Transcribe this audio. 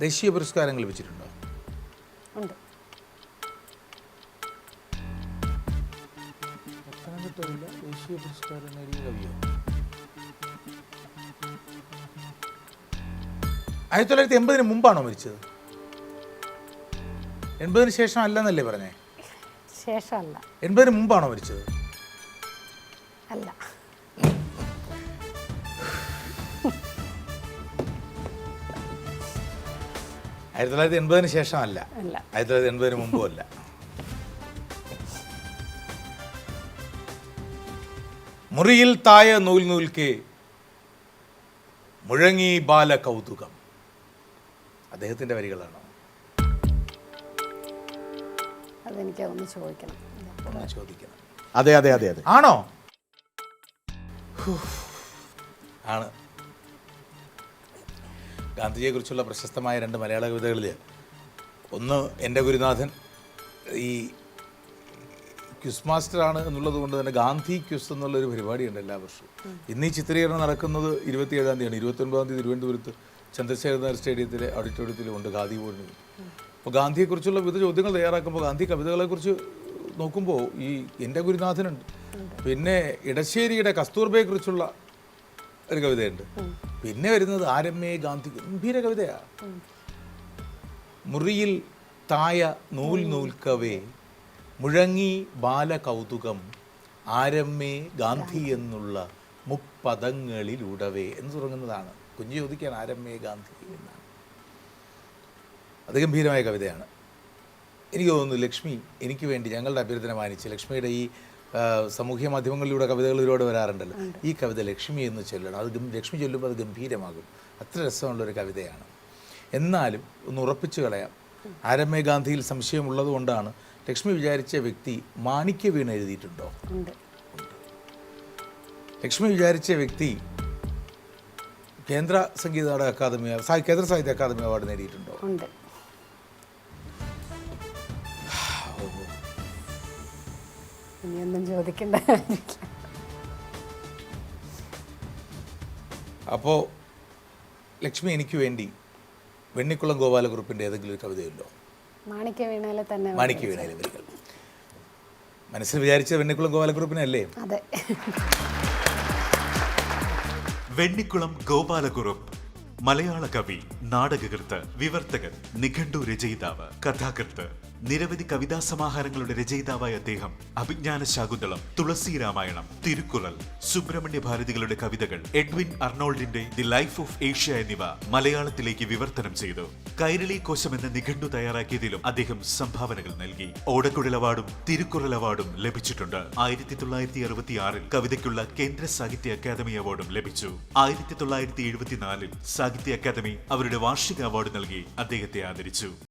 ദേശീയ പുരസ്കാരങ്ങൾ ലഭിച്ചിട്ടുണ്ടോ ഉണ്ട്. പത്തനംതിട്ടയില്ല ദേശീയ പുരസ്കാരം നേടിയ കവിയോ? ആയിരത്തി തൊള്ളായിരത്തി എൺപതിന് മുമ്പാണോ മരിച്ചത്? എൺപതിന് ശേഷം അല്ലെന്നല്ലേ പറഞ്ഞേ? ശേഷമല്ല. എൺപതിന് മുമ്പാണോ മരിച്ചത്? അല്ല. ആയിരത്തി തൊള്ളായിരത്തി എൺപതിന് ശേഷം അല്ല. ആയിരത്തി തൊള്ളായിരത്തി എൺപതിന് മുമ്പും അല്ല മുറിയിൽ തായ നൂൽ നൂൽക്ക് മുഴങ്ങി ബാല കൗതുകം അദ്ദേഹത്തിന്റെ വരികളാണ്? അതെനിക്ക് ഒന്ന് ചോദിക്കണം. ഒന്ന് ചോദിക്കുന്നത് അതെ അതെ അതെ അതെ. ആണോ? ആണ്. ഗാന്ധിജിയെക്കുറിച്ചുള്ള പ്രശസ്തമായ രണ്ട് മലയാള കവിതകളിൽ ഒന്ന് എന്റെ ഗുരുനാഥൻ ഈ ക്യുസ് മാസ്റ്റർ ആണ് എന്നുള്ളത് കൊണ്ട് തന്നെ ഗാന്ധി ക്യുസ് എന്നുള്ളൊരു പരിപാടിയുണ്ട് എല്ലാ വർഷവും. ഇന്ന് ഈ ചിത്രീകരണം നടക്കുന്നത് ഇരുപത്തിയേഴാം തീയതിയാണ്. ഇരുപത്തൊൻപതാം തീയതി തിരുവനന്തപുരത്ത് ചന്ദ്രശേഖർ നായർ സ്റ്റേഡിയത്തിലെ ഓഡിറ്റോറിയത്തിലും ഉണ്ട് ഗാന്ധി പോലും അപ്പോൾ ഗാന്ധിയെക്കുറിച്ചുള്ള വിവിധ ചോദ്യങ്ങൾ തയ്യാറാക്കുമ്പോൾ ഗാന്ധി കവിതകളെക്കുറിച്ച് നോക്കുമ്പോൾ ഈ എന്റെ ഗുരുനാഥനുണ്ട്. പിന്നെ ഇടശ്ശേരിയുടെ കസ്തൂർബയെക്കുറിച്ചുള്ള ഒരു കവിതയുണ്ട്. പിന്നെ വരുന്നത് ആരമ്മേ ഗാന്ധി ഗംഭീര കവിതയാണ് മുറിയിൽ തായ നൂൽ നൂൽക്കവേ മുഴങ്ങി ബാലകൗതുകം ആരമ്മേ ഗാന്ധി എന്നുള്ള മുപ്പദങ്ങളിലൂടവേ എന്ന് തുടങ്ങുന്നതാണ്. കുഞ്ഞു ചോദിക്കാൻ ആരമ്മേ ഗാന്ധി എന്നാണ്. അത് ഗംഭീരമായ കവിതയാണ്. എനിക്ക് തോന്നുന്നു ലക്ഷ്മി എനിക്ക് വേണ്ടി ഞങ്ങളുടെ അഭ്യർത്ഥന മാനിച്ച് ലക്ഷ്മിയുടെ ഈ സാമൂഹ്യ മാധ്യമങ്ങളിലൂടെ കവിതകൾ ഒരുപാട് വരാറുണ്ടല്ലോ. ഈ കവിത ലക്ഷ്മി എന്ന് ചൊല്ലണം. അത് ലക്ഷ്മി ചൊല്ലുമ്പോൾ അത് ഗംഭീരമാകും. അത്ര രസമുള്ളൊരു കവിതയാണ്. എന്നാലും ഒന്ന് ഉറപ്പിച്ചു കളയാം. ആരമ്മേ ഗാന്ധിയിൽ സംശയമുള്ളത് കൊണ്ടാണ് ലക്ഷ്മി വിചാരിച്ച വ്യക്തി മാണിക്യ വീണ് എഴുതിയിട്ടുണ്ടോ? ലക്ഷ്മി വിചാരിച്ച വ്യക്തി കേന്ദ്ര സംഗീത അക്കാദമി കേന്ദ്ര സാഹിത്യ അക്കാദമി അവാർഡ് നേടിയിട്ടുണ്ടോ? ഉണ്ട്. ഇനിയൊന്നും ചോദിക്കണ്ട അപ്പോ ലക്ഷ്മി എനിക്ക് വേണ്ടി വെണ്ണിക്കുളം ഗോപാലകുറുപ്പിന്റെ ഏതെങ്കിലും ഒരു കവിതയുണ്ടോ? മാണിക്യ വീണയിലെ തന്നെ മാണിക്യ വീണയിലെ വരികൾ. മനസ്സിൽ വിചാരിച്ച വെണ്ണിക്കുളം ഗോപാലകുറുപ്പിനല്ലേ? അതെ. വെണ്ണിക്കുളം ഗോപാലകുറുപ്പ് മലയാള കവി നാടകകൃത്ത് വിവർത്തകൻ നിഘണ്ടു രചയിതാവ് കഥാകൃത്ത് നിരവധി കവിതാ സമാഹാരങ്ങളുടെ രചയിതാവായ അദ്ദേഹം അഭിജ്ഞാന ശാകുന്തളം തുളസി രാമായണം തിരുക്കുറൽ സുബ്രഹ്മണ്യ ഭാരതികളുടെ കവിതകൾ എഡ്വിൻ അർണോൾഡിന്റെ ദി ലൈഫ് ഓഫ് ഏഷ്യ എന്നിവ മലയാളത്തിലേക്ക് വിവർത്തനം ചെയ്തു. കൈരളി കോശം എന്ന നിഘണ്ടു തയ്യാറാക്കിയതിലും അദ്ദേഹം സംഭാവനകൾ നൽകി. ഓടക്കുഴൽ അവാർഡും തിരുക്കുറൽ അവാർഡും ലഭിച്ചിട്ടുണ്ട്. ആയിരത്തി തൊള്ളായിരത്തി അറുപത്തി ആറിൽ കവിതയ്ക്കുള്ള കേന്ദ്ര സാഹിത്യ അക്കാദമി അവാർഡും ലഭിച്ചു. ആയിരത്തി തൊള്ളായിരത്തി എഴുപത്തിനാലിൽ സാഹിത്യ അക്കാദമി അവരുടെ വാർഷിക അവാർഡ് നൽകി അദ്ദേഹത്തെ ആദരിച്ചു.